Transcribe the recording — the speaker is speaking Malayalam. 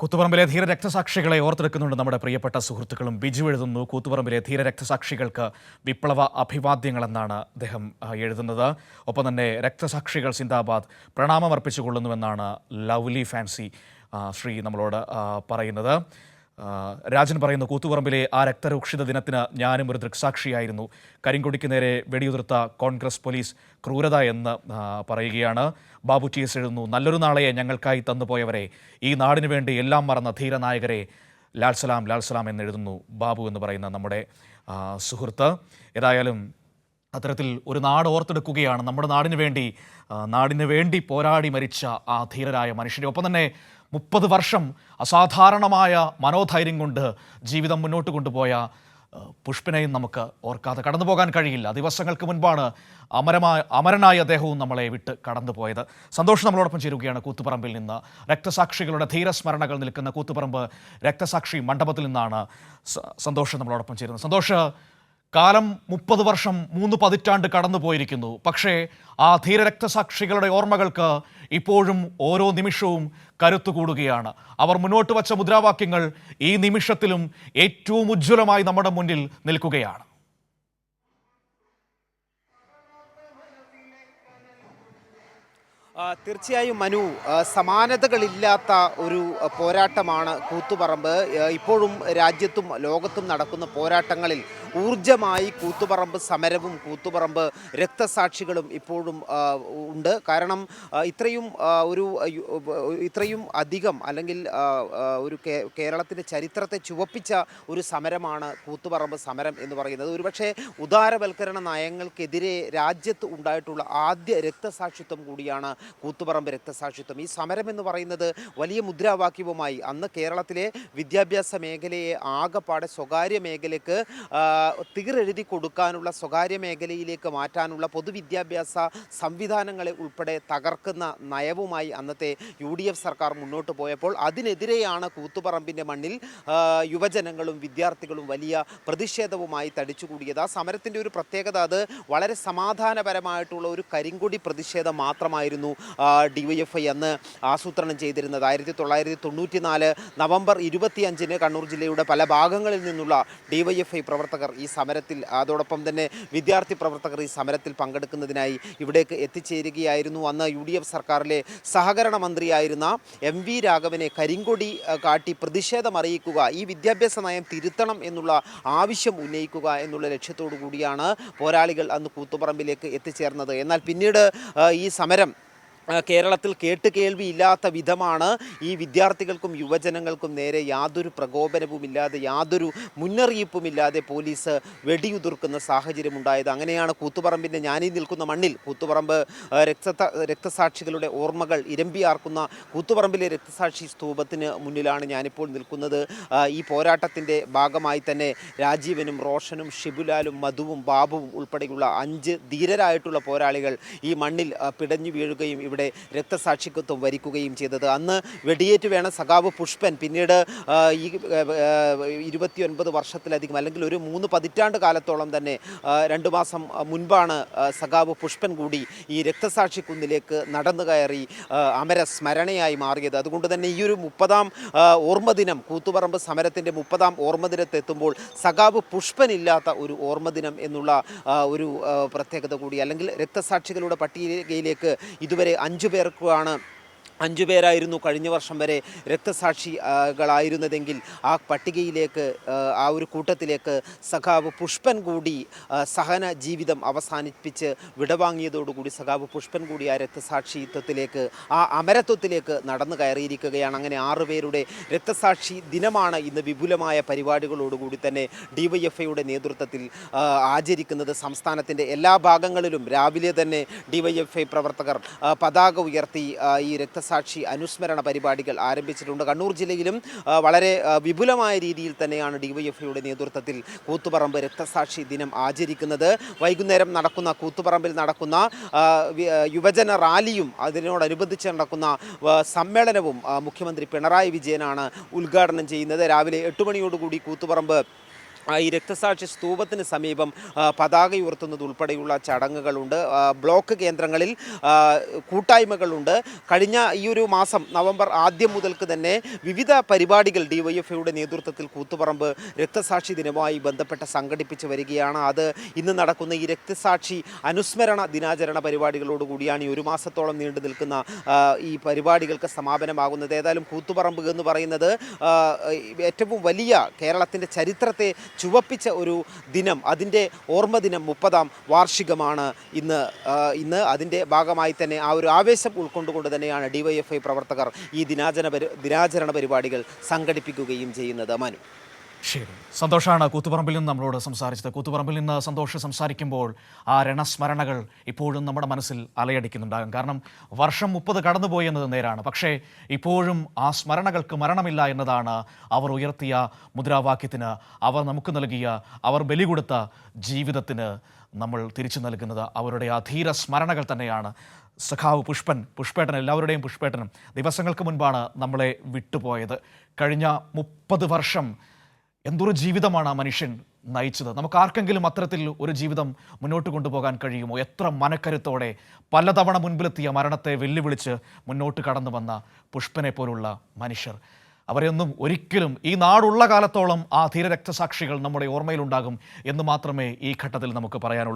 കൂത്തുപറമ്പിലെ ധീര രക്തസാക്ഷികളെ ഓർത്തെടുക്കുന്നുണ്ട് നമ്മുടെ പ്രിയപ്പെട്ട സുഹൃത്തുക്കളും. ബിജു എഴുതുന്നു കൂത്തുപറമ്പിലെ ധീര രക്തസാക്ഷികൾക്ക് വിപ്ലവ അഭിവാദ്യങ്ങളെന്നാണ് അദ്ദേഹം എഴുതുന്നത്. ഒപ്പം തന്നെ രക്തസാക്ഷികൾ സിന്ദാബാദ് പ്രണാമം അർപ്പിച്ചുകൊള്ളുന്നുവെന്നാണ് ലവ്ലി ഫാൻസി ശ്രീ നമ്മളോട് പറയുന്നത്. രാജൻ പറയുന്നു കൂത്തുപറമ്പിലെ ആ രക്തരൂക്ഷിത ദിനത്തിന് ഞാനും ഒരു ദൃക്സാക്ഷിയായിരുന്നു. കരിങ്കൊടിക്ക് നേരെ വെടിയുതിർത്ത കോൺഗ്രസ് പോലീസ് ക്രൂരത എന്ന് പറയുകയാണ്. ബാബു ടി എസ് എഴുതുന്നു നല്ലൊരു നാളെയെ ഞങ്ങൾക്കായി തന്നുപോയവരെ. ഈ നാടിനു വേണ്ടി എല്ലാം മറന്ന ധീരനായകരെ ലാൽസലാം ലാൽസലാം എന്നെഴുതുന്നു ബാബു എന്ന് പറയുന്ന നമ്മുടെ സുഹൃത്ത്. ഏതായാലും അത്തരത്തിൽ ഒരു നാട് ഓർത്തെടുക്കുകയാണ്. നമ്മുടെ നാടിന് വേണ്ടി നാടിന് വേണ്ടി പോരാടി മരിച്ച ആ ധീരരായ മനുഷ്യരെ. ഒപ്പം തന്നെ മുപ്പത് വർഷം അസാധാരണമായ മനോധൈര്യം കൊണ്ട് ജീവിതം മുന്നോട്ട് കൊണ്ടുപോയ പുഷ്പിനെയും നമുക്ക് ഓർക്കാതെ കടന്നു പോകാൻ കഴിയില്ല. ദിവസങ്ങൾക്ക് മുൻപാണ് അമരമായ അമരനായ അദ്ദേഹവും നമ്മളെ വിട്ട് കടന്നുപോയത്. സന്തോഷം നമ്മളോടൊപ്പം ചേരുകയാണ് കൂത്തുപറമ്പിൽ നിന്ന്. രക്തസാക്ഷികളുടെ ധീരസ്മരണകൾ നിൽക്കുന്ന കൂത്തുപറമ്പ് രക്തസാക്ഷി മണ്ഡപത്തിൽ നിന്നാണ് സന്തോഷം നമ്മളോടൊപ്പം ചേരുന്നത്. സന്തോഷ് കാലം മുപ്പത് വർഷം മൂന്ന് പതിറ്റാണ്ട് കടന്നു പോയിരിക്കുന്നു പക്ഷേ ആ ധീരരക്തസാക്ഷികളുടെ ഓർമ്മകൾക്ക് ഇപ്പോഴും ഓരോ നിമിഷവും കരുത്തു കൂടുകയാണ്. അവർ മുന്നോട്ട് വച്ച മുദ്രാവാക്യങ്ങൾ ഈ നിമിഷത്തിലും ഏറ്റവും ഉജ്ജ്വലമായി നമ്മുടെ മുന്നിൽ നിൽക്കുകയാണ്. തീർച്ചയായും മനു സമാനതകളില്ലാത്ത ഒരു പോരാട്ടമാണ് കൂത്തുപറമ്പ്. ഇപ്പോഴും രാജ്യത്തും ലോകത്തും നടക്കുന്ന പോരാട്ടങ്ങളിൽ ഊർജമായി കൂത്തുപറമ്പ് സമരവും കൂത്തുപറമ്പ് രക്തസാക്ഷികളും ഇപ്പോഴും ഉണ്ട്. കാരണം ഇത്രയും ഒരു ഇത്രയും അധികം അല്ലെങ്കിൽ ഒരു കേരളത്തിന്റെ ചരിത്രത്തെ ചുവപ്പിച്ച ഒരു സമരമാണ് കൂത്തുപറമ്പ് സമരം എന്ന് പറയുന്നത്. ഒരുപക്ഷെ ഉദാരവൽക്കരണ നയങ്ങൾക്കെതിരെ രാജ്യത്ത് ഉണ്ടായിട്ടുള്ള ആദ്യ രക്തസാക്ഷിത്വം കൂടിയാണ് കൂത്തുപറമ്പ് രക്തസാക്ഷിത്വം. ഈ സമരം എന്ന് പറയുന്നത് വലിയ മുദ്രാവാക്യവുമായി അന്ന് കേരളത്തിലെ വിദ്യാഭ്യാസ മേഖലയെ ആകെപ്പാടെ സ്വകാര്യ മേഖലയ്ക്ക് തീരെഴുതി കൊടുക്കാനുള്ള സ്വകാര്യ മേഖലയിലേക്ക് മാറ്റാനുള്ള പൊതുവിദ്യാഭ്യാസ സംവിധാനങ്ങളെ ഉൾപ്പെടെ തകർക്കുന്ന നയവുമായി അന്നത്തെ യു ഡി എഫ് സർക്കാർ മുന്നോട്ട് പോയപ്പോൾ അതിനെതിരെയാണ് കൂത്തുപറമ്പിന്റെ മണ്ണിൽ യുവജനങ്ങളും വിദ്യാർത്ഥികളും വലിയ പ്രതിഷേധവുമായി തടിച്ചുകൂടിയത്. ആ സമരത്തിന്റെ ഒരു പ്രത്യേകത അത് വളരെ സമാധാനപരമായിട്ടുള്ള ഒരു കരിങ്കൊടി പ്രതിഷേധം മാത്രമായിരുന്നു ഡി വൈ എഫ് ഐ അന്ന് ആസൂത്രണം ചെയ്തിരുന്നത്. ആയിരത്തി തൊള്ളായിരത്തി തൊണ്ണൂറ്റി നാല് നവംബർ ഇരുപത്തിയഞ്ചിന് കണ്ണൂർ ജില്ലയുടെ പല ഭാഗങ്ങളിൽ നിന്നുള്ള ഡി വൈ എഫ് ഐ പ്രവർത്തകർ ഈ സമരത്തിൽ അതോടൊപ്പം തന്നെ വിദ്യാർത്ഥി പ്രവർത്തകർ ഈ സമരത്തിൽ പങ്കെടുക്കുന്നതിനായി ഇവിടേക്ക് എത്തിച്ചേരുകയായിരുന്നു. അന്ന് യു ഡി എഫ് സർക്കാരിലെ സഹകരണ മന്ത്രിയായിരുന്ന എം വി രാഘവനെ കരിങ്കൊടി കാട്ടി പ്രതിഷേധം അറിയിക്കുക ഈ വിദ്യാഭ്യാസ നയം തിരുത്തണം എന്നുള്ള ആവശ്യം ഉന്നയിക്കുക എന്നുള്ള ലക്ഷ്യത്തോടു കൂടിയാണ് പോരാളികൾ അന്ന് കൂത്തുപറമ്പിലേക്ക് എത്തിച്ചേർന്നത്. എന്നാൽ പിന്നീട് ഈ സമരം കേരളത്തിൽ കേട്ട് കേൾവി ഇല്ലാത്ത വിധമാണ് ഈ വിദ്യാർത്ഥികൾക്കും യുവജനങ്ങൾക്കും നേരെ യാതൊരു പ്രകോപനവുമില്ലാതെ യാതൊരു മുന്നറിയിപ്പുമില്ലാതെ പോലീസ് വെടിയുതിർക്കുന്ന സാഹചര്യം ഉണ്ടായത് അങ്ങനെയാണ് കൂത്തുപറമ്പിന്റെ ഞാനീ നിൽക്കുന്ന മണ്ണിൽ കൂത്തുപറമ്പ് രക്ത രക്തസാക്ഷികളുടെ ഓർമ്മകൾ ഇരമ്പിയാർക്കുന്ന കൂത്തുപറമ്പിലെ രക്തസാക്ഷി സ്തൂപത്തിന് മുന്നിലാണ് ഞാനിപ്പോൾ നിൽക്കുന്നത്. ഈ പോരാട്ടത്തിന്റെ ഭാഗമായി തന്നെ രാജീവനും റോഷനും ഷിബുലാലും മധുവും ബാബുവും ഉൾപ്പെടെയുള്ള അഞ്ച് ധീരരായിട്ടുള്ള പോരാളികൾ ഈ മണ്ണിൽ പിടഞ്ഞു വീഴുകയും ഇവിടെ രക്തസാക്ഷിത്വം വരിക്കുകയും ചെയ്തത്. അന്ന് വെടിയേറ്റ് വേണ സഖാവ് പുഷ്പൻ പിന്നീട് ഈ ഇരുപത്തിയൊൻപത് വർഷത്തിലധികം അല്ലെങ്കിൽ ഒരു മൂന്ന് പതിറ്റാണ്ട് കാലത്തോളം തന്നെ രണ്ട് മാസം മുൻപാണ് സഖാവ് പുഷ്പൻ കൂടി ഈ രക്തസാക്ഷി കുന്നിലേക്ക് നടന്നു കയറി അമര സ്മരണയായി മാറിയത്. അതുകൊണ്ട് തന്നെ ഈ ഒരു മുപ്പതാം ഓർമ്മദിനം ഓർമ്മ ദിനം കൂത്തുപറമ്പ് സമരത്തിന്റെ മുപ്പതാം ഓർമ്മദിനത്തെത്തുമ്പോൾ സഖാവ് പുഷ്പനില്ലാത്ത ഒരു ഓർമ്മദിനം എന്നുള്ള ഒരു പ്രത്യേകത കൂടി അല്ലെങ്കിൽ രക്തസാക്ഷികളുടെ പട്ടികയിലേക്ക് ഇതുവരെ അഞ്ചു പേർക്കാണ് അഞ്ചു പേരായിരുന്നു കഴിഞ്ഞ വർഷം വരെ രക്തസാക്ഷികളായിരുന്നതെങ്കിൽ ആ പട്ടികയിലേക്ക് ആ, ഒരു കൂട്ടത്തിലേക്ക് സഖാവ് പുഷ്പൻ കൂടി സഹന ജീവിതം അവസാനിപ്പിച്ച് വിടവാങ്ങിയതോടുകൂടി സഖാവ് പുഷ്പൻ കൂടി ആ രക്തസാക്ഷിത്വത്തിലേക്ക് ആ അമരത്വത്തിലേക്ക് നടന്നു കയറിയിരിക്കുകയാണ്. അങ്ങനെ ആറുപേരുടെ രക്തസാക്ഷി ദിനമാണ് ഇന്ന് വിപുലമായ പരിപാടികളോടുകൂടി തന്നെ ഡി വൈ എഫ് ഐയുടെ നേതൃത്വത്തിൽ ആചരിക്കുന്നത്. സംസ്ഥാനത്തിന്റെ എല്ലാ ഭാഗങ്ങളിലും രാവിലെ തന്നെ ഡി വൈ എഫ് ഐ പ്രവർത്തകർ പതാക ഉയർത്തി ഈ രക്തസാക്ഷി അനുസ്മരണ പരിപാടികൾ ആരംഭിച്ചിട്ടുണ്ട്. കണ്ണൂർ ജില്ലയിലും വളരെ വിപുലമായ രീതിയിൽ തന്നെയാണ് ഡിവൈഎഫ്ഐയുടെ നേതൃത്വത്തിൽ കൂത്തുപറമ്പ് രക്തസാക്ഷി ദിനം ആചരിക്കുന്നത്. വൈകുന്നേരം നടക്കുന്ന കൂത്തുപറമ്പിൽ നടക്കുന്ന യുവജന റാലിയും അതിനോടനുബന്ധിച്ച് നടക്കുന്ന സമ്മേളനവും മുഖ്യമന്ത്രി പിണറായി വിജയനാണ് ഉദ്ഘാടനം ചെയ്യുന്നത്. രാവിലെ എട്ട് മണിയോടുകൂടി കൂത്തുപറമ്പ് ഈ രക്തസാക്ഷി സ്തൂപത്തിന് സമീപം പതാക ഉയർത്തുന്നത് ഉൾപ്പെടെയുള്ള ചടങ്ങുകളുണ്ട്. ബ്ലോക്ക് കേന്ദ്രങ്ങളിൽ കൂട്ടായ്മകളുണ്ട്. കഴിഞ്ഞ ഈ ഒരു മാസം നവംബർ ആദ്യം മുതൽക്ക് തന്നെ വിവിധ പരിപാടികൾ ഡിവൈഎഫ്ഐയുടെ നേതൃത്വത്തിൽ കൂത്തുപറമ്പ് രക്തസാക്ഷി ദിനവുമായി ബന്ധപ്പെട്ട് സംഘടിപ്പിച്ച് വരികയാണ്. അത് ഇന്ന് നടക്കുന്ന ഈ രക്തസാക്ഷി അനുസ്മരണ ദിനാചരണ പരിപാടികളോടുകൂടിയാണ് ഈ ഒരു മാസത്തോളം നീണ്ടു നിൽക്കുന്ന ഈ പരിപാടികൾക്ക് സമാപനമാകുന്നത്. ഏതായാലും കൂത്തുപറമ്പ് എന്ന് പറയുന്നത് ഏറ്റവും വലിയ കേരളത്തിന്റെ ചരിത്രത്തെ ചുവപ്പിച്ച ഒരു ദിനം അതിന്റെ ഓർമ്മ ദിനം മുപ്പതാം വാർഷികമാണ് ഇന്ന്. ഇന്ന് അതിന്റെ ഭാഗമായി തന്നെ ആ ഒരു ആവേശം ഉൾക്കൊണ്ടുകൊണ്ട് തന്നെയാണ് ഡിവൈഎഫ്ഐ പ്രവർത്തകർ ഈ ദിനാചരണ ദിനാചരണ പരിപാടികൾ സംഘടിപ്പിക്കുകയും ചെയ്യുന്നത്. മനു. ശരി. സന്തോഷാണ് കൂത്തുപറമ്പിൽ നിന്ന് നമ്മളോട് സംസാരിച്ചത്. കൂത്തുപറമ്പിൽ നിന്ന് സന്തോഷം സംസാരിക്കുമ്പോൾ ആ രണസ്മരണകൾ ഇപ്പോഴും നമ്മുടെ മനസ്സിൽ അലയടിക്കുന്നുണ്ടാകും. കാരണം വർഷം മുപ്പത് കടന്നുപോയി എന്നത് നേരാണ്. പക്ഷേ ഇപ്പോഴും ആ സ്മരണകൾക്ക് മരണമില്ല എന്നതാണ് അവർ ഉയർത്തിയ മുദ്രാവാക്യത്തിന് അവർ നമുക്ക് നൽകിയ അവർ ബലി കൊടുത്ത ജീവിതത്തിന് നമ്മൾ തിരിച്ചു നൽകുന്നത്. അവരുടെ അധീര സ്മരണകൾ തന്നെയാണ്. സഖാവ് പുഷ്പൻ പുഷ്പേട്ടൻ എല്ലാവരുടെയും പുഷ്പേട്ടനും ദിവസങ്ങൾക്ക് മുൻപാണ് നമ്മളെ വിട്ടുപോയത്. കഴിഞ്ഞ മുപ്പത് വർഷം എന്തൊരു ജീവിതമാണ് ആ മനുഷ്യൻ നയിച്ചത്? നമുക്ക് ആർക്കെങ്കിലും അത്തരത്തിൽ ഒരു ജീവിതം മുന്നോട്ട് കൊണ്ടുപോകാൻ കഴിയുമോ? എത്ര മനക്കരുത്തോടെ പലതവണ മുൻപിലെത്തിയ മരണത്തെ വെല്ലുവിളിച്ച് മുന്നോട്ട് കടന്നു വന്ന പുഷ്പനെ പോലുള്ള മനുഷ്യർ. അവരെയൊന്നും ഒരിക്കലും ഈ നാടുള്ള കാലത്തോളം ആ ധീരരക്തസാക്ഷികൾ നമ്മുടെ ഓർമ്മയിലുണ്ടാകും എന്ന് മാത്രമേ ഈ ഘട്ടത്തിൽ നമുക്ക് പറയാനുള്ളൂ.